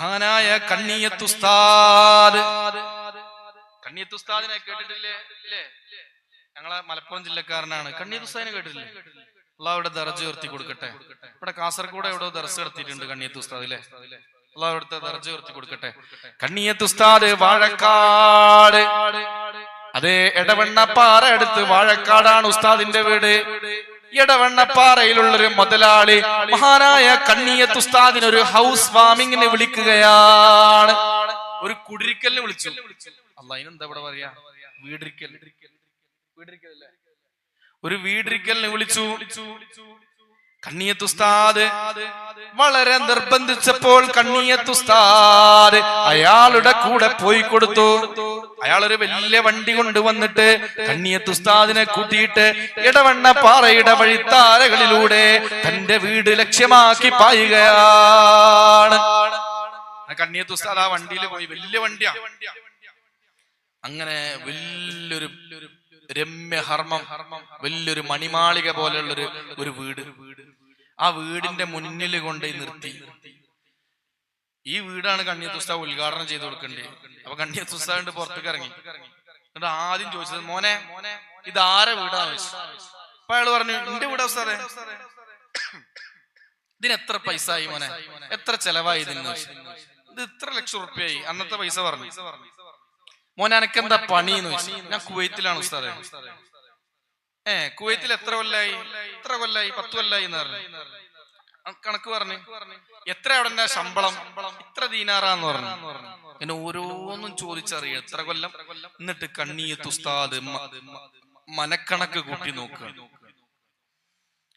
മഹാനായ കണ്ണിയത്തുസ്താദ്. കണ്ണിയത്തുസ്താദിനെ കേട്ടിട്ടില്ലേ? ഞങ്ങളെ മലപ്പുറം ജില്ലക്കാരനാണ്. കണ്ണിയത്തുസ്താദിനെ കേട്ടിട്ടില്ലേ? അള്ളാഹ് ഇവിടെ ദർജ ഉയർത്തി കൊടുക്കട്ടെ. ഇവിടെ കാസർഗോഡ് എവിടെ ദർസ് നടത്തിയിട്ടുണ്ട് കണ്ണിയത്തുസ്താദ് അല്ലേ അള്ളാഹ് ഇവിടുത്തെ ദർജ ഉയർത്തി കൊടുക്കട്ടെ. കണ്ണിയത്തുസ്താദ് വാഴക്കാട്. അതെ എടവണ്ണപ്പാറ വാഴക്കാടാണ് ഉസ്താദിന്റെ വീട്. എടവണ്ണപ്പാറയിലുള്ളൊരു മുതലാളി മഹാനായ കണ്ണിയത്ത് ഉസ്താദിന് ഒരു ഹൗസ് വാമിങ്ങിന് വിളിക്കുകയാണ്. ഒരു കുടിരിക്കലിന് വിളിച്ചു. അല്ല അതിനെന്താ ഇവിടെ പറയാ? വീടിരിക്കൽ. വീടിരിക്കലല്ലേ? ഒരു വീടിരിക്കലിന് വിളിച്ചു. കണ്ണിയത്തുസ്താദ് വളരെ നിർബന്ധിച്ചപ്പോൾ കണ്ണിയത്തുസ്താദ് അയാളുടെ കൂടെ പോയി കൊടുത്തു. അയാൾ ഒരു വലിയ വണ്ടി കൊണ്ടുവന്നിട്ട് കണ്ണിയത്തുസ്താദിനെ കൂട്ടിയിട്ട് ഇടവണ്ണ പാറയുടെ വഴിത്താരകളിലൂടെ തന്റെ വീട് ലക്ഷ്യമാക്കി പായുകയാണ്. കണ്ണിയത്തുസ്താദ് ആ വണ്ടിയിൽ പോയി. വലിയ വണ്ടിയാ. അങ്ങനെ വലിയൊരു രമ്യ ഹർമ്മം വലിയൊരു മണിമാളിക പോലെയുള്ളൊരു ഒരു വീട്. ആ വീടിന്റെ മുന്നിൽ കൊണ്ടുപോയി നിർത്തി. ഈ വീടാണ് കണ്ണിയത്തുസ്ത ഉദ്ഘാടനം ചെയ്ത് കൊടുക്കേണ്ടത് അപ്പൊ കണ്ണിയത്തുസ്താണ്ട് പുറത്തേക്ക് ഇറങ്ങി. എന്നിട്ട് ആദ്യം ചോദിച്ചത് മോനെ ഇത് ആരെ വീടാണ് അപ്പൊ അയാൾ പറഞ്ഞു എന്റെ വീടാ സാറെ ഇതിന് എത്ര പൈസ ആയി മോനെ? എത്ര ചെലവായി ഇതിന്. ഇത് ഇത്ര ലക്ഷം റുപ്യായി അന്നത്തെ പൈസ പറഞ്ഞു. മോനെ അനക്കെന്താ പണി എന്ന് ഞാൻ കുവൈത്തിലാണ് ഉസ്താദെ. ഏ കുവൈത്തിൽ എത്ര കൊല്ലായി? എത്ര കൊല്ലായി? പത്ത് കൊല്ലായി എന്ന് പറഞ്ഞു. കണക്ക് പറഞ്ഞു. എത്ര അവിടെ ശമ്പളം? ഇത്ര ദീനാറാന്ന് പറഞ്ഞു. പിന്നെ ഓരോന്നും ചോദിച്ചറിയ. എത്ര കൊല്ലം? എന്നിട്ട് കണ്ണീ ഉസ്താദ് മനക്കണക്ക് കൂട്ടി നോക്കുക.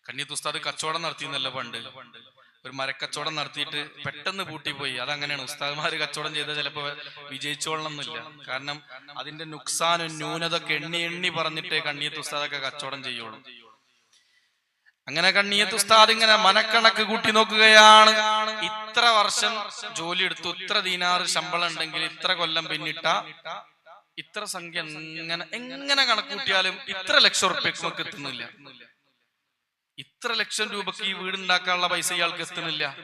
കണ്ണീ ഉസ്താദ് കച്ചവടം നടത്തിയെന്നല്ല പണ്ട്. ഒരു മരക്കച്ചവടം നടത്തിയിട്ട് പെട്ടെന്ന് പൂട്ടിപ്പോയി. അതങ്ങനെയാണ്. ഉസ്താദ്മാർ കച്ചവടം ചെയ്താൽ ചിലപ്പോ വിജയിച്ചോളണമെന്നില്ല കാരണം അതിന്റെ നുക്സാനും ന്യൂനതൊക്കെ എണ്ണി എണ്ണി പറഞ്ഞിട്ടേ കണ്ണീത്ത് ഉസ്താദൊക്കെ കച്ചവടം ചെയ്യുള്ളൂ. അങ്ങനെ കണ്ണീയത്ത് ഉസ്താദ് ഇങ്ങനെ മനക്കണക്ക് കൂട്ടി നോക്കുകയാണ്. ഇത്ര വർഷം ജോലി എടുത്തു ഇത്ര ദീനാറ് ശമ്പളം ഉണ്ടെങ്കിൽ ഇത്ര കൊല്ലം പിന്നിട്ട ഇത്ര സംഖ്യ എങ്ങനെ എങ്ങനെ കണക്കൂട്ടിയാലും ഇത്ര ലക്ഷം ഉറുപ്പ്യക്ക് എത്തുന്നില്ല. ഇത്ര ലക്ഷം രൂപക്ക് ഈ വീടുണ്ടാക്കാനുള്ള പൈസ ഇയാൾക്ക് എത്തുന്നില്ല.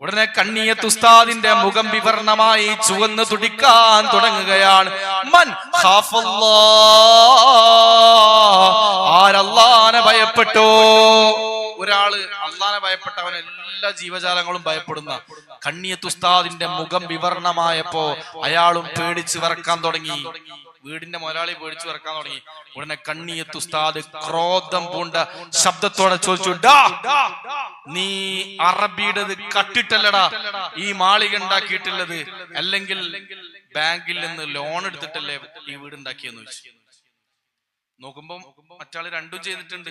ഉടനെ കണ്ണിയത്ത് ഉസ്താദിന്റെ മുഖം വിവരണമായി ചുവന്ന് തുടിക്കാൻ തുടങ്ങുകയാണ്. മൻ. ആരല്ലാനെ ഭയപ്പെട്ടോ? ഒരാൾ അള്ളാനെ ഭയപ്പെട്ടവൻ എല്ലാ ജീവജാലങ്ങളും ഭയപ്പെടുന്ന കണ്ണിയത്ത് ഉസ്താദിന്റെ മുഖം വിവരണമായപ്പോ അയാളും പേടിച്ച് വിറക്കാൻ തുടങ്ങി. വീടിന്റെ മുതലാളി പേടിച്ചു വിറക്കാൻ തുടങ്ങി. ഉടനെ കണ്ണിയത്ത് ഉസ്താദ് ക്രോധം പൂണ്ട ശബ്ദത്തോടെ ചോദിച്ചു "ഡാ, നീ അറബിയുടെ കട്ടിട്ടല്ലടാ? ഈ മാളിക ഉണ്ടാക്കിയിട്ടുള്ളത് അല്ലെങ്കിൽ ബാങ്കിൽ നിന്ന് ലോൺ എടുത്തിട്ടല്ലേ ഈ വീട് ഉണ്ടാക്കിയെന്ന് ചോദിച്ചു. നോക്കുമ്പോ മറ്റാൾ രണ്ടും ചെയ്തിട്ടുണ്ട്.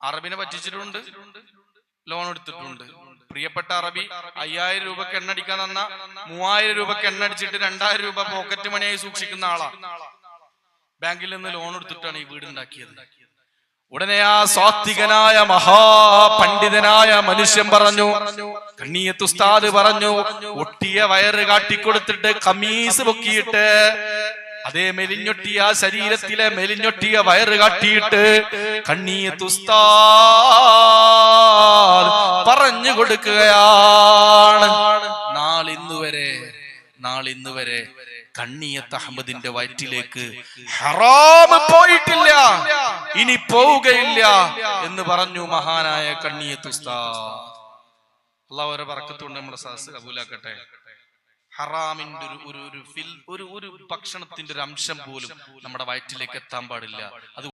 അറബിനെ പറ്റിച്ചിട്ടുണ്ട് ലോൺ എടുത്തിട്ടുണ്ട്. പ്രിയപ്പെട്ട അറബി അയ്യായിരം രൂപക്ക് എണ്ണടിക്കാൻ തന്ന മൂവായിരം രൂപക്ക് എണ്ണടിച്ചിട്ട് രണ്ടായിരം രൂപ പോക്കറ്റ് മണിയായി സൂക്ഷിക്കുന്ന ആളാ. ബാങ്കിൽ നിന്ന് ലോൺ എടുത്തിട്ടാണ് ഈ വീട് ഉണ്ടാക്കിയത്. ഉടനെ ആ സ്വാത്വികനായ മഹാപണ്ഡിതനായ മനുഷ്യൻ പറഞ്ഞു കണ്ണീയത്ത് ഉസ്താദ് പറഞ്ഞു ഒട്ടിയ വയറ് കാട്ടിക്കൊടുത്തിട്ട് കമീസ് പൊക്കിയിട്ട് അതേ മെലിഞ്ഞൊട്ടിയ ശരീരത്തിലെ മെലിഞ്ഞൊട്ടിയ വയറ് കാട്ടിയിട്ട് കണ്ണീയത്ത് ഉസ്താദ് പറഞ്ഞു കൊടുക്കുകയാണ്. നാളിന്നുവരെ നാളിന്നുവരെ നാളിന്ന് വരെ കണ്ണിയത്ത് അഹമ്മദിന്റെ വയറ്റിലേക്ക് ഹറാമ് പോയിട്ടില്ല. ഇനി പോവുകയില്ല എന്ന് പറഞ്ഞു മഹാനായ കണ്ണിയത്ത് ഉസ്താദ് അള്ളാഹ് പറക്കത്തുകൊണ്ട് നമ്മുടെ സദസ് കബൂലാക്കട്ടെ. ഹറാമിന്റെ ഒരു ഒരു ഒരു ഫിൽ ഒരു ഒരു ഭക്ഷണത്തിന്റെ ഒരു അംശം പോലും നമ്മുടെ വയറ്റിലേക്ക് എത്താൻ പാടില്ല. അത്